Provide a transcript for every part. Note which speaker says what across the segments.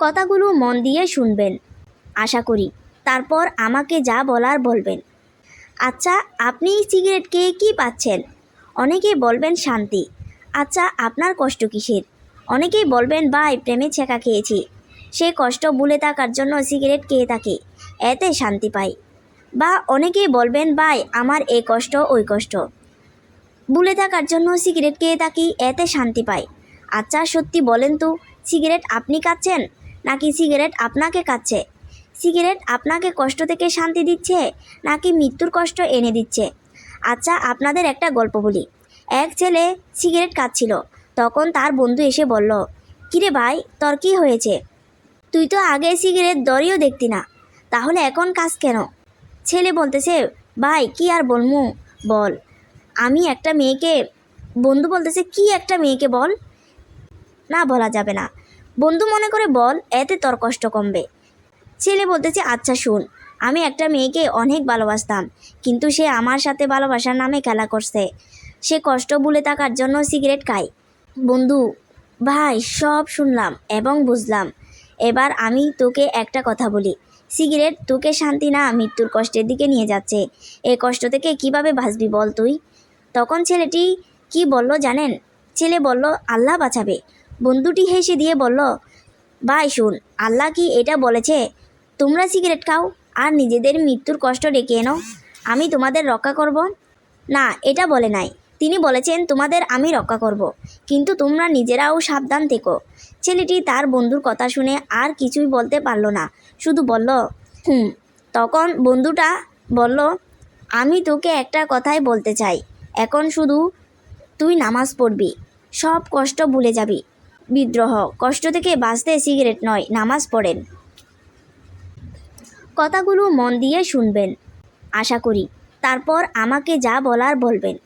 Speaker 1: কথাগুলো মন দিয়ে শুনবেন। আশা করি। তারপর আমাকে যা বলার বলবেন। আচ্ছা আপনি সিগারেট খেয়ে কী পাচ্ছেন? অনেকেই বলবেন শান্তি। আচ্ছা আপনার কষ্ট কিসের? অনেকেই বলবেন, ভাই, প্রেমে ছেঁকা খেয়েছি। সে কষ্ট ভুলে থাকার জন্য সিগারেট খেয়ে থাকে। এতে শান্তি পাই। বা অনেকেই বলবেন, ভাই, আমার এ কষ্ট, ওই কষ্ট। ভুলে থাকার জন্য সিগারেট খেয়ে থাকি, এতে শান্তি পাই। আচ্ছা সত্যি বলেন তো, সিগারেট আপনি খাচ্ছেন? নাকি সিগারেট আপনাকে খাচ্ছে সিগারেট আপনাকে কষ্ট থেকে শান্তি দিচ্ছে নাকি মৃত্যুর কষ্ট এনে দিচ্ছে? আচ্ছা আপনাদের একটা গল্প বলি। এক ছেলে সিগারেট খাচ্ছিল তখন তার বন্ধু এসে বলল, কিরে ভাই, তোর কী হয়েছে? তুই তো আগে সিগারেট দড়িও দেখতি না। তাহলে এখন কাজ কেন? ছেলে বলতেছে, ভাই, কি আর বলমু? বল। আমি একটা মেয়েকে, বন্ধু বলতেছে, কি একটা মেয়েকে বল? না বলা যাবে না। বন্ধু মনে করে বল, এতে তোর কষ্ট কমবে। ছেলে বলতেছে আচ্ছা শুন, আমি একটা মেয়েকে অনেক ভালোবাসতাম, কিন্তু সে আমার সাথে ভালোবাসার নামে খেলা করছে। সে কষ্ট ভুলে থাকার জন্য সিগারেট খায়। বন্ধু, ভাই, সব শুনলাম এবং বুঝলাম। এবার আমি তোকে একটা কথা বলি। সিগারেট তোকে শান্তি না মৃত্যুর কষ্টের দিকে নিয়ে যাচ্ছে। এই কষ্ট থেকে কীভাবে বাঁচবি বল তুই? তখন ছেলেটি কি বলল জানেন? ছেলে বলল, আল্লাহ বাঁচাবে। বন্ধুটি হেসে দিয়ে বলল, ভাই, শুন, আল্লাহ কি এটা বলেছে? তোমরা সিগারেট খাও আর নিজেদের মৃত্যুর কষ্ট ডেকে এনো। আমি তোমাদের রক্ষা করব। না, এটা বলে নাই। তিনি বলেছেন, তোমাদের আমি রক্ষা করব। কিন্তু তোমরা নিজেরাও সাবধান থেকো ছেলেটি তার বন্ধুর কথা শুনে আর কিছুই বলতে পারল না। শুধু বলল, হুম, তখন বন্ধুটা বলল, আমি তোকে একটা কথাই বলতে চাই। এখন শুধু তুই নামাজ পড়বি। সব কষ্ট ভুলে যাবি। বিদ্রোহ। কষ্ট থেকে বাঁচতে সিগারেট নয়, নামাজ পড়েন। কথাগুলো মন দিয়ে শুনবেন, আশা করি। তারপর আমাকে যা বলার বলবেন।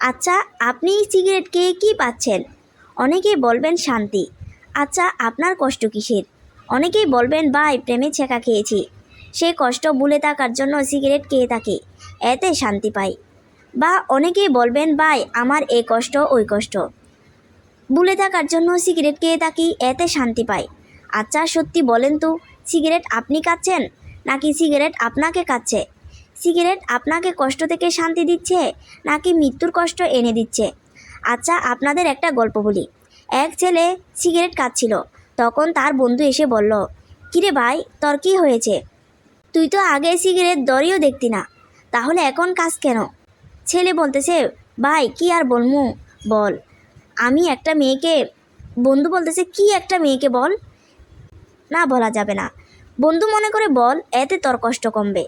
Speaker 1: আচ্ছা আপনি সিগারেট খেয়ে কী পাচ্ছেন? অনেকেই বলবেন শান্তি। আচ্ছা আপনার কষ্ট কিসের? অনেকেই বলবেন, ভাই, প্রেমে ছেঁকা খেয়েছি। সে কষ্ট ভুলে থাকার জন্য সিগারেট খেয়ে থাকে। এতে শান্তি পাই। বা অনেকেই বলবেন, ভাই, আমার এ কষ্ট, ওই কষ্ট। ভুলে থাকার জন্য সিগারেট খেয়ে থাকি, এতে শান্তি পাই। আচ্ছা সত্যি বলেন তো, সিগারেট আপনি খাচ্ছেন? নাকি সিগারেট আপনাকে কাচ্ছে সিগারেট আপনাকে কষ্ট থেকে শান্তি দিচ্ছে, নাকি মৃত্যুর কষ্ট এনে দিচ্ছে? আচ্ছা আপনাদের একটা গল্প বলি। এক ছেলে সিগারেট কাচ্ছিল তখন তার বন্ধু এসে বলল, কিরে ভাই, তোর কী হয়েছে? তুই তো আগে সিগারেট দড়িও দেখতি না, তাহলে এখন কাজ কেন? ছেলে বলতেছে, ভাই, কি আর বলমু? বল। আমি একটা মেয়েকে, বন্ধু বলতেছে, কি একটা মেয়েকে বল? না বলা যাবে না। বন্ধু মনে করে, বল, এতে তোর কষ্ট কমবে।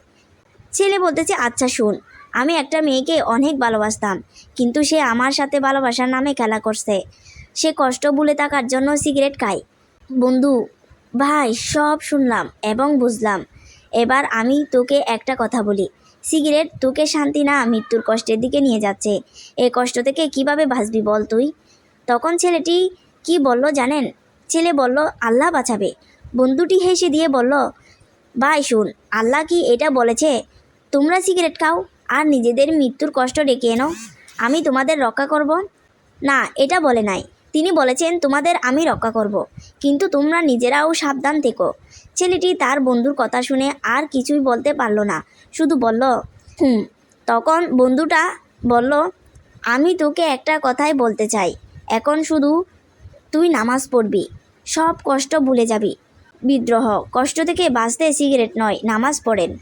Speaker 1: ছেলে বলতেছে আচ্ছা শুন, আমি একটা মেয়েকে অনেক ভালোবাসতাম, কিন্তু সে আমার সাথে ভালোবাসার নামে খেলা করছে। সে কষ্ট ভুলে থাকার জন্য সিগারেট খায়। বন্ধু, ভাই, সব শুনলাম এবং বুঝলাম। এবার আমি তোকে একটা কথা বলি। সিগারেট তোকে শান্তি না মৃত্যুর কষ্টের দিকে নিয়ে যাচ্ছে। এই কষ্ট থেকে কীভাবে বাঁচবি বল তুই? তখন ছেলেটি কি বলল জানেন? ছেলে বলল, আল্লাহ বাঁচাবে। বন্ধুটি হেসে দিয়ে বলল, ভাই শুন, আল্লাহ কি এটা বলেছে? তোমরা সিগারেট খাও আর নিজেদের মৃত্যুর কষ্ট ডেকে এনো। আমি তোমাদের রক্ষা করব। না, এটা বলে নাই। তিনি বলেছেন, তোমাদের আমি রক্ষা করব। কিন্তু তোমরা নিজেরাও সাবধান থেকো। ছেলেটি তার বন্ধুর কথা শুনে আর কিছুই বলতে পারল না, শুধু বলল, হুম। তখন বন্ধুটা বলল, আমি তোকে একটা কথাই বলতে চাই। এখন শুধু তুই নামাজ পড়বি। সব কষ্ট ভুলে যাবি। বিদ্রোহ। কষ্ট থেকে বাঁচতে সিগারেট নয়, নামাজ পড়েন।